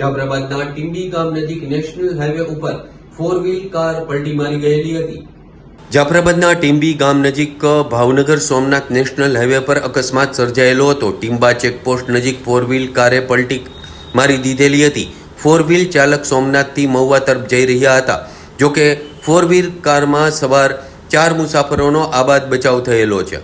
જાફરાબાદના ટીંડી ગામ નજીક national highway ઉપર ફોર વ્હીલ કાર પલટી મારી ગયેલી હતી. જાફરાબાદના ટીંબી ગામ નજીક ભાવનગર સોમનાથ નેશનલ હાઈવે પર અકસ્માત સર્જાયેલો હતો. ટીંબા ચેકપોસ્ટ નજીક ફોર વ્હીલ કારે પલટી મારી દીધેલી હતી. ફોર વ્હીલ ચાલક સોમનાથથી મહુવા તરફ જઈ રહ્યા હતા. જોકે ફોર વ્હીલ કારમાં સવાર ચાર મુસાફરોનો આબાદ બચાવ થયેલો છે.